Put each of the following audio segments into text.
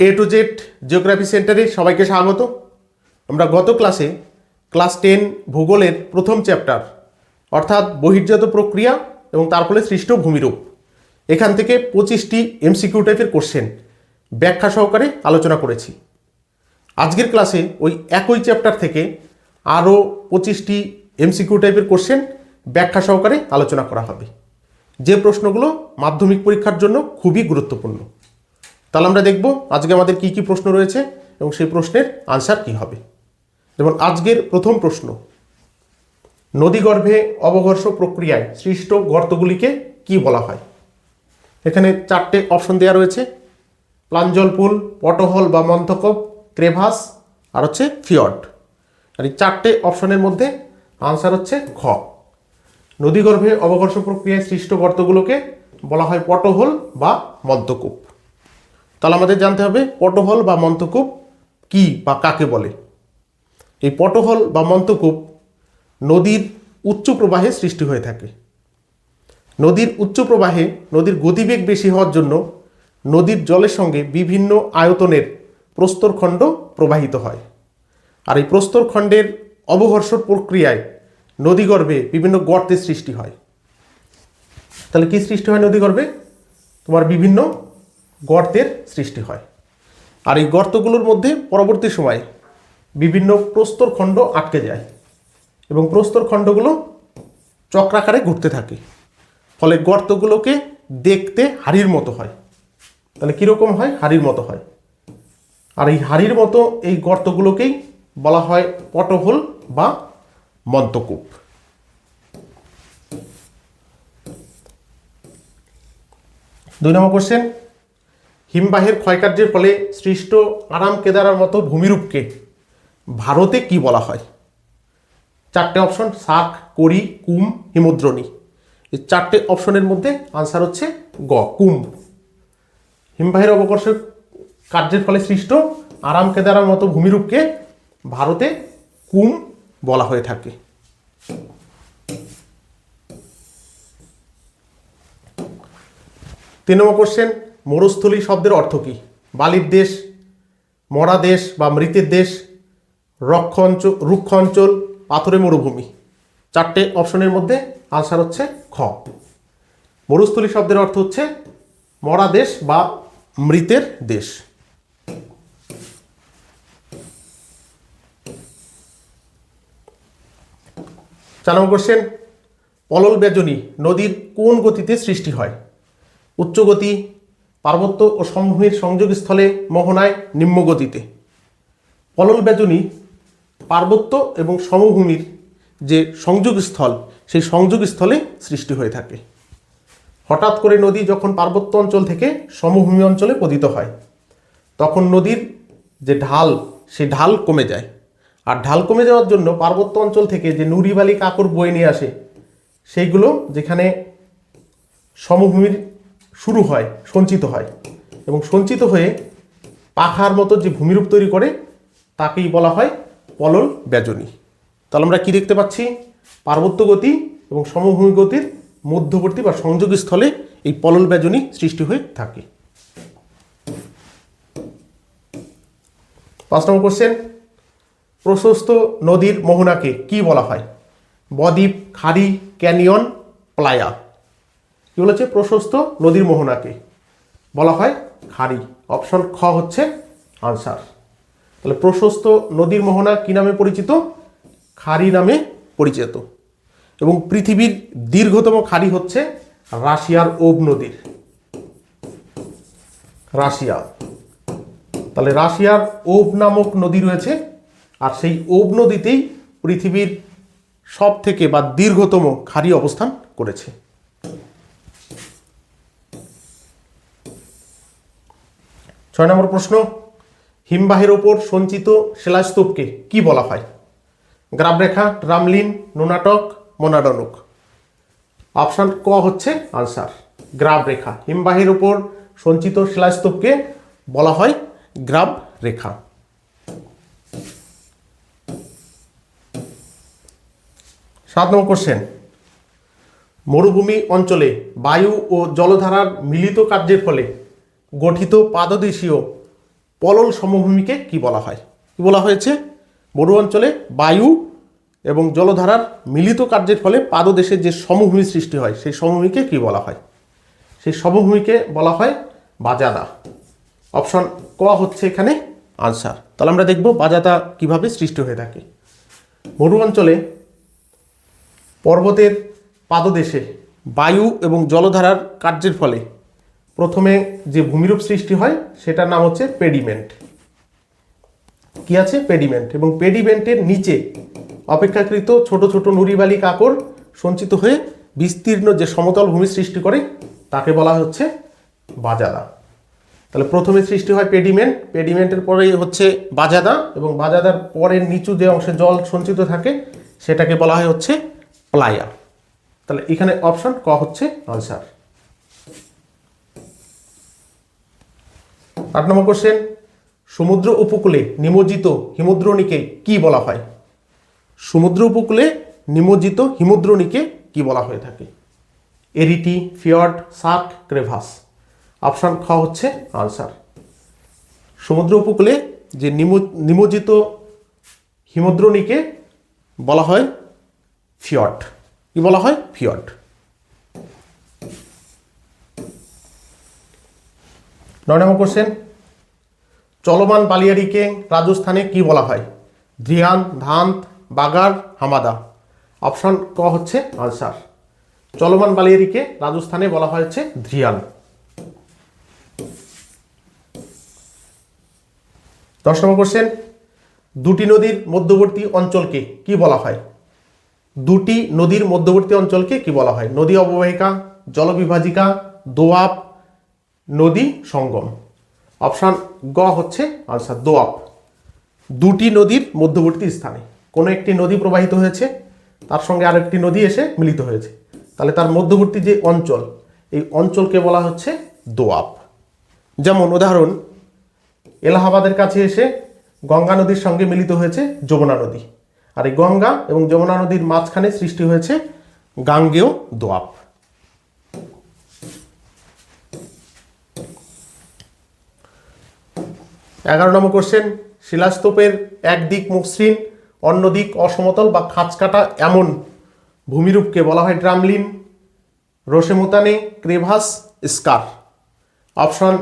A to Z geography সেন্টারে সবাইকে স্বাগত। আমরা গত ক্লাসে ক্লাস টেন ভূগোলের প্রথম চ্যাপ্টার, অর্থাৎ বহির্জাত প্রক্রিয়া এবং তার ফলে সৃষ্ট ভূমিরূপ, এখান থেকে পঁচিশটি এমসিকিউ টাইপের কোশ্চেন ব্যাখ্যা সহকারে আলোচনা করেছি। আজকের ক্লাসে ওই একই চ্যাপ্টার থেকে আরও পঁচিশটি এমসিকিউ টাইপের কোশ্চেন ব্যাখ্যা সহকারে আলোচনা করা হবে। যে প্রশ্নগুলো মাধ্যমিক পরীক্ষার জন্য খুবই গুরুত্বপূর্ণ। তাহলে আমরা দেখব আজকে আমাদের কি কি প্রশ্ন রয়েছে এবং সেই প্রশ্নের আনসার কি হবে। যেমন আজকের প্রথম প্রশ্ন, নদীগর্ভে অবঘর্ষ প্রক্রিয়ায় সৃষ্ট গর্তগুলিকে কি বলা হয়? এখানে চারটে অপশন দেওয়া রয়েছে, প্লাঞ্জল পুল, পটহল বা মন্থকপ, ক্রেভাস আর হচ্ছে ফিয়ড আর এই চারটে অপশনের মধ্যে আনসার হচ্ছে খ নদীগর্ভে অবঘর্ষ প্রক্রিয়ায় সৃষ্ট গর্তগুলোকে বলা হয় পটহল বা মন্তকূপ তাহলে আমাদের জানতে হবে পটহল বা মন্তকূপ কি বা কাকে বলে? এই পটহল বা মন্তকূপ নদীর উচ্চ প্রবাহে সৃষ্টি হয়ে থাকে। নদীর উচ্চ প্রবাহে নদীর গতিবেগ বেশি হওয়ার জন্য নদীর জলের সঙ্গে বিভিন্ন আয়তনের প্রস্তরখণ্ড প্রবাহিত হয়। আর এই প্রস্তরখণ্ডের অবঘর্ষণ প্রক্রিয়ায় নদীগর্ভে বিভিন্ন গর্তের সৃষ্টি হয়। তাহলে কি সৃষ্টি হয় নদীগর্ভে তোমার বিভিন্ন গর্তের সৃষ্টি হয়। আর এই গর্তগুলোর মধ্যে পরবর্তী সময়ে বিভিন্ন প্রস্তরখণ্ড আটকে যায় এবং প্রস্তরখণ্ডগুলো চক্রাকারে ঘুরতে থাকে। ফলে গর্তগুলোকে দেখতে হাড়ির মতো হয়। তাহলে কীরকম হয়? হাড়ির মতো হয়। আর এই হাড়ির মতো এই গর্তগুলোকেই বলা হয় পটহোল বা মন্তকূপ দুই নম্বর কোশ্চেন হিমবাহের ক্ষয়কার্যের ফলে সৃষ্ট আরাম কেদারার মতো ভূমিরূপকে ভারতে কি বলা হয়? চারটে অপশন শাক করি, কুম, হিমদ্রণী। এই চারটে অপশনের মধ্যে আনসার হচ্ছে গ কুম হিমবাহের অবকর্ষ কার্যের ফলে সৃষ্ট আরাম কেদারার মতো ভূমিরূপকে ভারতে কুম বলা হয়ে থাকে। তিন নম্বর কোশ্চেন মরুস্থলী শব্দের অর্থ কী? বালির দেশ, মরা দেশ বা মৃতের দেশ রক্ষ অঞ্চল রুক্ষ অঞ্চল পাথরে মরুভূমি। চারটে অপশনের মধ্যে আনসার হচ্ছে খ। মরুস্থলী শব্দের অর্থ হচ্ছে মরা দেশ বা মৃতের দেশ। চার নম্বর কোশ্চেন পলল বেজনী, নদীর কোন গতিতে সৃষ্টি হয়? উচ্চ গতি পার্বত্য ও সমভূমির সংযোগস্থলে মোহনায় নিম্ন গতিতে পলল বেজনী পার্বত্য এবং সমভূমির যে সংযোগস্থল, সেই সংযোগস্থলে সৃষ্টি হয়ে থাকে। হঠাৎ করে নদী যখন পার্বত্য অঞ্চল থেকে সমভূমি অঞ্চলে পতিত হয়, তখন নদীর যে ঢাল সেই ঢাল কমে যায়। আর ঢাল কমে যাওয়ার জন্য পার্বত্য অঞ্চল থেকে যে নুড়িবালি কাকর বয়ে নিয়ে আসে, সেইগুলো যেখানে সমভূমির শুরু হয়, সঞ্চিত হয়। এবং সঞ্চিত হয়ে পাখার মতো যে ভূমিরূপ তৈরি করে, তাকেই বলা হয় পলল ব্যজনী। তাহলে আমরা কি দেখতে পাচ্ছি? পার্বত্য গতি এবং সমভূমি গতির মধ্যবর্তী বা সংযোগস্থলে এই পলল ব্যজনী সৃষ্টি হয়ে থাকে। পাঁচ নম্বর কোশ্চেন প্রশস্ত নদীর মোহনাকে কি বলা হয়? বদ্বীপ, খাড়ি, ক্যানিয়ন, প্লায়া। কি বলেছে? প্রশস্ত নদীর মোহনাকে। বলা হয় খাড়ি অপশন খ হচ্ছে আনসার। তাহলে প্রশস্ত নদীর মোহনা কি নামে পরিচিত? খাড়ি নামে পরিচিত। এবং পৃথিবীর দীর্ঘতম খাড়ি হচ্ছে রাশিয়ার ওব নদীর। রাশিয়া। তাহলে রাশিয়ার ওব নামক নদী রয়েছে, আর সেই ওব নদীতেই পৃথিবীর সব থেকে বা দীর্ঘতম খাড়ি অবস্থান করেছে। ছয় নম্বর প্রশ্ন, হিমবাহের ওপর সঞ্চিত শিলাস্তূপকে কি বলা হয়? গ্রাবরেখা রামলিন, নোনাটক, মোনাডনক। অপশান ক হচ্ছে আনসার গ্রাব রেখা হিমবাহের উপর সঞ্চিত শিলাস্তূপকে বলা হয় গ্রাব রেখা সাত নম্বর কোশ্চেন মরুভূমি অঞ্চলে বায়ু ও জলধারার মিলিত কার্যের ফলে গঠিত পাদদেশীয় পলল সমভূমিকে কি বলা হয়? কি বলা হয়েছে? মরু অঞ্চলে বায়ু এবং জলধারার মিলিত কার্যের ফলে পাদদেশে যে সমভূমি সৃষ্টি হয়, সেই সমভূমিকে কি বলা হয়? সেই সমভূমিকে বলা হয় বাজাদা অপশন ক হচ্ছে এখানে আনসার। তাহলে আমরা দেখব বাজাদা কীভাবে সৃষ্টি হয়ে থাকে। মরু অঞ্চলে পর্বতের পাদদেশে বায়ু এবং জলধারার কার্যের ফলে প্রথমে যে ভূমিরূপ সৃষ্টি হয়, সেটার নাম হচ্ছে পেডিমেন্ট। কি আছে? পেডিমেন্ট। এবং পেডিমেন্টের নিচে অপেক্ষাকৃত ছোট ছোট নুড়িবালি কাকড় সঞ্চিত হয়ে বিস্তীর্ণ যে সমতল ভূমি সৃষ্টি করে, তাকে বলা হচ্ছে বাজাদা। তাহলে প্রথমে সৃষ্টি হয় পেডিমেন্ট। পেডিমেন্টের পরে হচ্ছে বাজাদা এবং বাজাদার পরের নিচু যে অংশে জল সঞ্চিত থাকে, সেটাকে বলা হয় হচ্ছে প্লায়া। তাহলে এখানে অপশন ক হচ্ছে আনসার আট নম্বর কোশ্চেন সমুদ্র উপকূলে নিমজ্জিত হিমদ্রণীকে কি বলা হয়? সমুদ্র উপকূলে নিমজ্জিত হিমদ্রণীকে কি বলা হয়ে থাকে? Arete fjord cirque crevasse option খ হচ্ছে আনসার সমুদ্র উপকূলে যে নিম- নিমজ্জিত হিমদ্রণীকে বলা হয় ফিয়ট কি বলা হয়? ফিয়ট নয় নম্বর কোশ্চেন চলমান বালিয়াড়িকে রাজস্থানে কি বলা হয়? ধ্রিয়ান, ধান্ত, বাগার, হামাদা। অপশন ক হচ্ছে আনসার চলমান বালিয়াড়িকে রাজস্থানে বলা হয়েছে ধ্রিয়ান। দশ নম্বর কোশ্চেন দুটি নদীর মধ্যবর্তী অঞ্চলকে কি বলা হয়? দুটি নদীর মধ্যবর্তী অঞ্চলকে কি বলা হয়? নদী অববাহিকা, জলবিভাজিকা, দোয়াব নদী সঙ্গম। অপশান গ হচ্ছে আনসার দোয়াব দুটি নদীর মধ্যবর্তী স্থানে। কোনো একটি নদী প্রবাহিত হয়েছে, তার সঙ্গে আরেকটি নদী এসে মিলিত হয়েছে। তাহলে তার মধ্যবর্তী যে অঞ্চল, এই অঞ্চলকে বলা হচ্ছে দোয়াব যেমন উদাহরণ, এলাহাবাদের কাছে এসে গঙ্গা নদীর সঙ্গে মিলিত হয়েছে যমুনা নদী। আর এই গঙ্গা এবং যমুনা নদীর মাঝখানে সৃষ্টি হয়েছে গাঙ্গেয় দোয়াব এগারো নম্বর কোশ্চেন শিলাস্তূপের একদিক মসৃণ, অন্য দিক অসমতল বা খাঁচকাটা এমন। ভূমিরূপকে বলা হয় drumlin, roche moutonnee crevasse scar. Option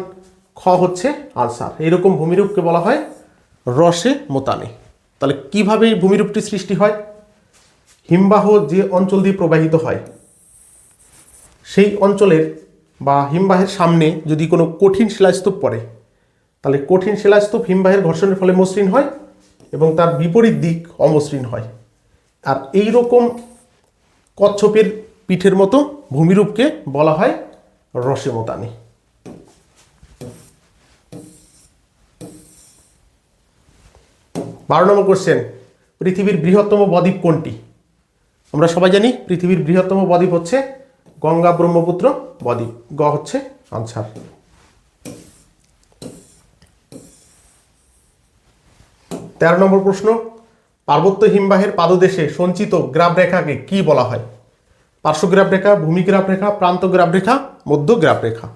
খ হচ্ছে আনসার এইরকম ভূমিরূপকে বলা হয় রসে মোতানে তাহলে কীভাবে এই ভূমিরূপটি সৃষ্টি হয়? হিমবাহ যে অঞ্চল দিয়ে প্রবাহিত হয়, সেই অঞ্চলের বা হিমবাহের সামনে যদি কোনো কঠিন শিলাস্তূপ পড়ে তাহলে কঠিন শিলাস্তূপ হিমবাহের ঘর্ষণের ফলে মসৃণ হয় এবং তার বিপরীত দিক অমসৃণ হয়। আর এই রকম কচ্ছপের পিঠের মতো ভূমিরূপকে বলা হয় রসেমতানি। বারো নম্বর কোশ্চেন পৃথিবীর বৃহত্তম বদ্বীপ কোনটি? আমরা সবাই জানি পৃথিবীর বৃহত্তম বদ্বীপ হচ্ছে গঙ্গা ব্রহ্মপুত্র বদ্বীপ, গ হচ্ছে আনসার। তেরো নম্বর প্রশ্ন, পার্বত্য হিমবাহের পাদদেশে সঞ্চিত গ্রাফ রেখাকে কি বলা হয়? পার্শ্বগ্রাফ রেখা ভূমিগ্রাফ রেখা, প্রান্ত গ্রাফ রেখা, মধ্য গ্রাফ রেখা।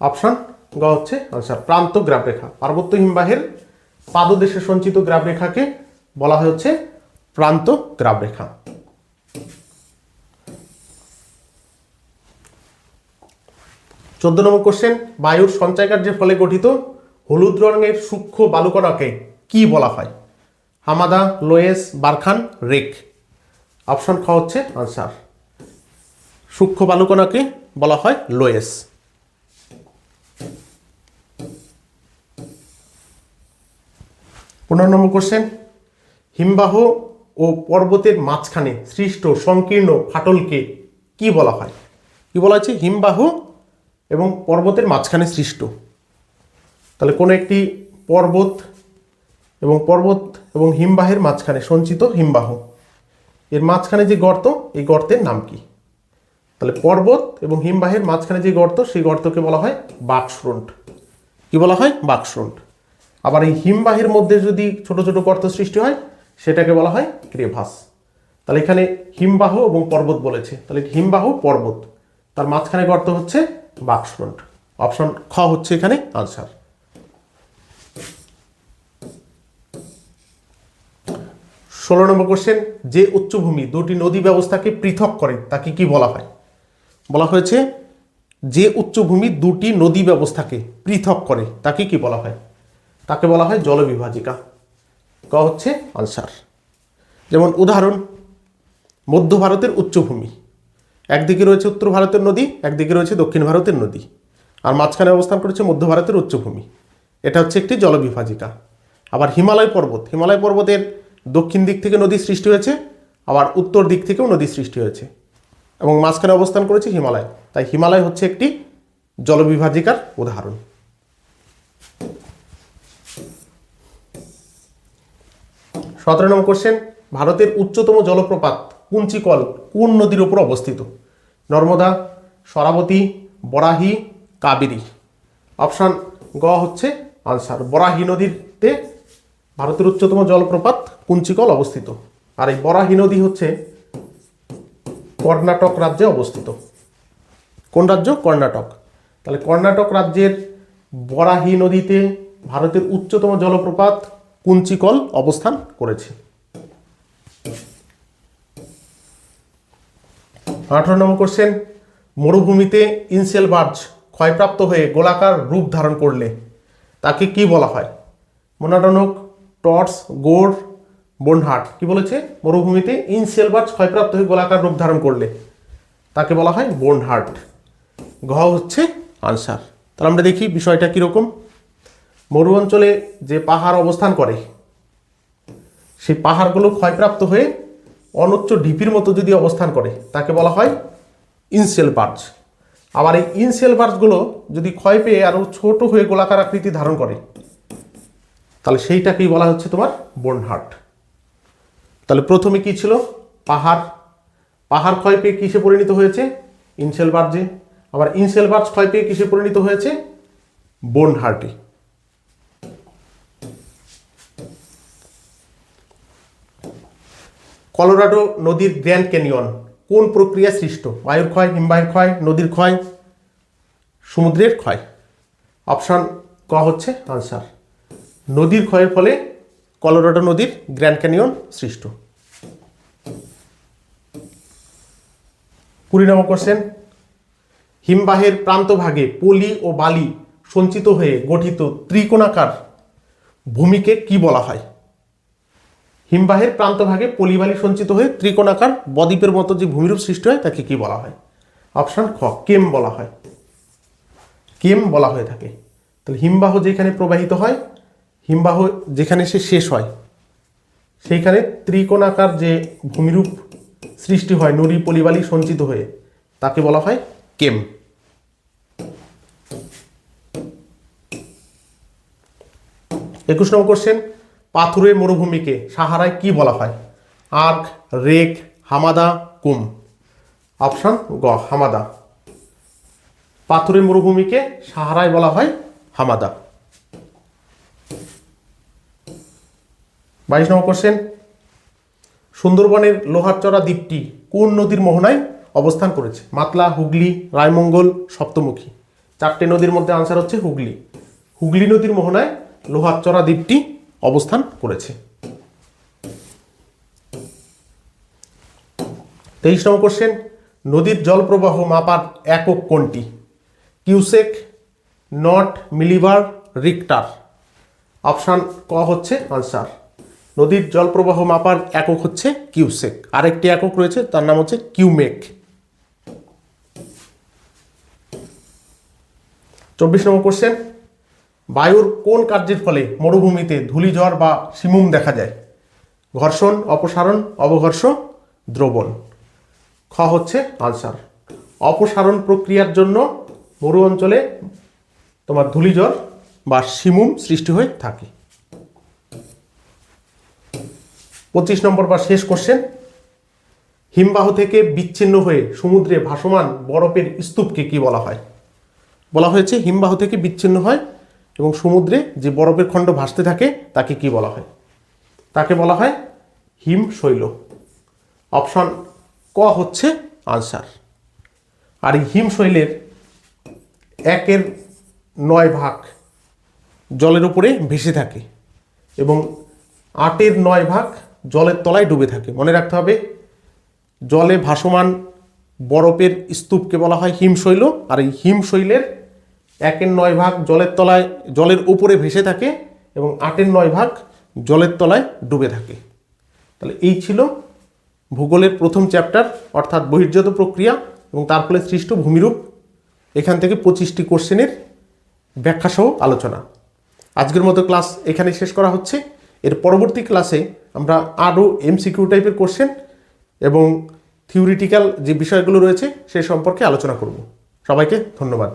অপশন গ হচ্ছে আনসার প্রান্ত গ্রাফ রেখা। পার্বত্য হিমবাহের পাদদেশে সঞ্চিত গ্রাফ রেখাকে বলা হচ্ছে প্রান্ত গ্রাফ রেখা। চোদ্দ নম্বর কোশ্চেন বায়ুর সঞ্চয়কার্যের ফলে গঠিত হলুদ রঙের সূক্ষ্ম বালুকণাকে কি বলা হয়? Hamada loess barchan, reg. Option খ হচ্ছে আনসার সূক্ষ্ম বালুকণাকে বলা হয় লোয়েস পনেরো নম্বর কোশ্চেন হিমবাহ ও পর্বতের মাঝখানে সৃষ্ট সংকীর্ণ ফাটলকে কি বলা হয়? কি বলা হচ্ছে হিমবাহ এবং পর্বতের মাঝখানে সৃষ্ট। তাহলে কোনো একটি পর্বত এবং পর্বত এবং হিমবাহের মাঝখানে সঞ্চিত হিমবাহ। এর মাঝখানে যে গর্ত, এই গর্তের নাম কি? তাহলে পর্বত এবং হিমবাহের মাঝখানে যে গর্ত, সেই গর্তকে বলা হয় বাকশ্রন্ট কি বলা হয়? বাকশ্রন্ট আবার এই হিমবাহের মধ্যে যদি ছোট ছোট গর্ত সৃষ্টি হয়, সেটাকে বলা হয় ক্রেভাস। তাহলে এখানে হিমবাহ এবং পর্বত বলেছে। তাহলে হিমবাহ, পর্বত, তার মাঝখানে গর্ত হচ্ছে বাকশ্রন্ট অপশন খ হচ্ছে এখানে আনসার ষোলো নম্বর কোশ্চেন যে উচ্চভূমি দুটি নদী ব্যবস্থাকে পৃথক করে, তাকে কি বলা হয়? বলা হয়েছে, যে উচ্চভূমি দুটি নদী ব্যবস্থাকে পৃথক করে, তাকে কি বলা হয়? তাকে বলা হয় জলবিভাজিকা। ক হচ্ছে আনসার যেমন উদাহরণ, মধ্য ভারতের উচ্চভূমি। একদিকে রয়েছে উত্তর ভারতের নদী, একদিকে রয়েছে দক্ষিণ ভারতের নদী। আর মাঝখানে অবস্থান করেছে মধ্য ভারতের উচ্চভূমি। এটা হচ্ছে একটি জলবিভাজিকা। আবার হিমালয় পর্বত, হিমালয় পর্বতের দক্ষিণ দিক থেকে নদী সৃষ্টি হয়েছে, আবার উত্তর দিক থেকেও নদী সৃষ্টি হয়েছে। এবং মাঝখানে অবস্থান করেছে হিমালয়। তাই হিমালয় হচ্ছে একটি জলবিভাজিকার উদাহরণ। সতেরো নম্বর কোশ্চেন ভারতের উচ্চতম জলপ্রপাত কুঞ্চিকল কোন নদীর উপর অবস্থিত? নর্মদা, সরাবতী, বরাহি, কাবেরী। অপশান গ হচ্ছে আনসার। বরাহি নদীতে ভারতের উচ্চতম জলপ্রপাত কুঞ্চিকল অবস্থিত। আর এই বরাহি নদী হচ্ছে কর্ণাটক রাজ্যে অবস্থিত। কোন রাজ্য? কর্ণাটক। তাহলে কর্ণাটক রাজ্যের বরাহি নদীতে ভারতের উচ্চতম জলপ্রপাত কুঞ্চিকল অবস্থান করেছে। আঠারো নম্বর কোশ্চেন মরুভূমিতে ইনসেল বার্জ ক্ষয়প্রাপ্ত হয়ে গোলাকার রূপ ধারণ করলে তাকে কি বলা হয়? মোনাটনক টর্চ গোড় বনহাট কি বলেছে? মরুভূমিতে ইনসেল বার্জ ক্ষয়প্রাপ্ত হয়ে গোলাকার রূপ ধারণ করলে। তাকে বলা হয় বনহাট ঘ হচ্ছে আনসার। তাহলে আমরা দেখি বিষয়টা কীরকম। মরু অঞ্চলে যে পাহাড় অবস্থান করে, সেই পাহাড়গুলো ক্ষয়প্রাপ্ত হয়ে অনুচ্চ ঢিপির মতো যদি অবস্থান করে, তাকে বলা হয় ইনসেল বার্জ আবার এই ইনসেল বার্জগুলো যদি ক্ষয় পেয়ে আরও ছোট হয়ে গোলাকার আকৃতি ধারণ করে তাহলে সেইটাকেই বলা হচ্ছে তোমার বনহাট তাহলে প্রথমে কি ছিল? পাহাড়। পাহাড় ক্ষয় পেয়ে কিসে পরিণত হয়েছে? ইনসেল বার্জে আবার ইনসেল বার্জ ক্ষয় পেয়ে কিসে পরিণত হয়েছে? বনহার্টে কলোরাডো নদীর গ্র্যান্ড ক্যানিয়ন কোন প্রক্রিয়া সৃষ্ট? বায়ুর ক্ষয়, হিমবাহের ক্ষয়, নদীর ক্ষয়, সমুদ্রের ক্ষয়? অপশান ক হচ্ছে আনসার। নদীর ক্ষয়ের ফলে কলোরাডো নদীর গ্র্যান্ড ক্যানিয়ন সৃষ্ট। কুড়ি নম্বর কোশ্চেন হিমবাহের প্রান্তভাগে পলি ও বালি সঞ্চিত হয়ে গঠিত ত্রিকোণাকার ভূমিকে কি বলা হয়? হিমবাহের প্রান্তভাগে পলিবালি সঞ্চিত হয়ে ত্রিকোণাকার বদ্বীপের মতো যে ভূমিরূপ সৃষ্টি হয়, তাকে কি বলা হয়? অপশান খ, কেম বলা হয়। কেম বলা হয়ে থাকে। তাহলে হিমবাহ যেখানে প্রবাহিত হয় হিমবাহ যেখানে সে শেষ হয়, সেইখানে ত্রিকোণাকার যে ভূমিরূপ সৃষ্টি হয় নুড়ি পলিবালি সঞ্চিত হয়ে, তাকে বলা হয় কেম। একুশ নম্বর কোশ্চেন পাথুরে মরুভূমিকে সাহারায় কি বলা হয়? আর্ক, রেক, হামাদা, কুম। অপশান গ, হামাদা। পাথুরে মরুভূমিকে সাহারায় বলা হয় হামাদা। বাইশ নম্বর কোশ্চেন সুন্দরবনের লোহারচড়া দ্বীপটি কোন নদীর মোহনায় অবস্থান করেছে? মাতলা, হুগলি, রায়মঙ্গল, সপ্তমুখী। চারটে নদীর মধ্যে আনসার হচ্ছে হুগলি। হুগলি নদীর মোহনায় লোহারচড়া দ্বীপটি অবস্থান করেছে। তেইশ নম্বর কোশ্চেন নদীর জলপ্রবাহ মাপার একক কোনটি? Cusec, knot, millibar, Richter. Option ক হচ্ছে আনসার নদীর জল প্রবাহ মাপার একক হচ্ছে কিউসেক। আরেকটি একক রয়েছে, তার নাম হচ্ছে কিউমেক। চব্বিশ নম্বর কোশ্চেন বায়ুর কোন কার্যের ফলে মরুভূমিতে ধূলিঝড় বা সিমুম দেখা যায়? ঘর্ষণ, অপসারণ, অবঘর্ষ, দ্রবণ। খ হচ্ছে আনসার অপসারণ প্রক্রিয়ার জন্য মরু অঞ্চলে তোমার ধূলিঝড় বা সিমুম সৃষ্টি হয়ে থাকে। পঁচিশ নম্বর বা শেষ কোশ্চেন হিমবাহ থেকে বিচ্ছিন্ন হয়ে সমুদ্রে ভাসমান বরফের স্তূপকে কি বলা হয়? বলা হয়েছে হিমবাহ থেকে বিচ্ছিন্ন হয় এবং সমুদ্রে যে বরফের খণ্ড ভাসতে থাকে, তাকে কি বলা হয়? তাকে বলা হয় হিম শৈল। অপশন ক হচ্ছে আনসার আর এই হিমশৈলের একের নয় ভাগ জলের উপরে ভেসে থাকে এবং আটের নয় ভাগ জলের তলায় ডুবে থাকে। মনে রাখতে হবে, জলে ভাসমান বরফের স্তূপকে বলা হয় হিমশৈল, আর এই হিমশৈলের একের নয় ভাগ জলের তলায়, জলের উপরে ভেসে থাকে এবং আটের নয় ভাগ জলের তলায় ডুবে থাকে। তাহলে এই ছিল ভূগোলের প্রথম চ্যাপ্টার, অর্থাৎ বহির্জাত প্রক্রিয়া এবং তার ফলে সৃষ্ট ভূমিরূপ। এখান থেকে পঁচিশটি কোশ্চেনের ব্যাখ্যাসহ আলোচনা। আজকের মতো ক্লাস এখানে শেষ করা হচ্ছে। এর পরবর্তী ক্লাসে আমরা আরও এমসিকিউ টাইপের কোশ্চেন এবং থিওরিটিক্যাল যে বিষয়গুলো রয়েছে সে সম্পর্কে আলোচনা করব। সবাইকে ধন্যবাদ।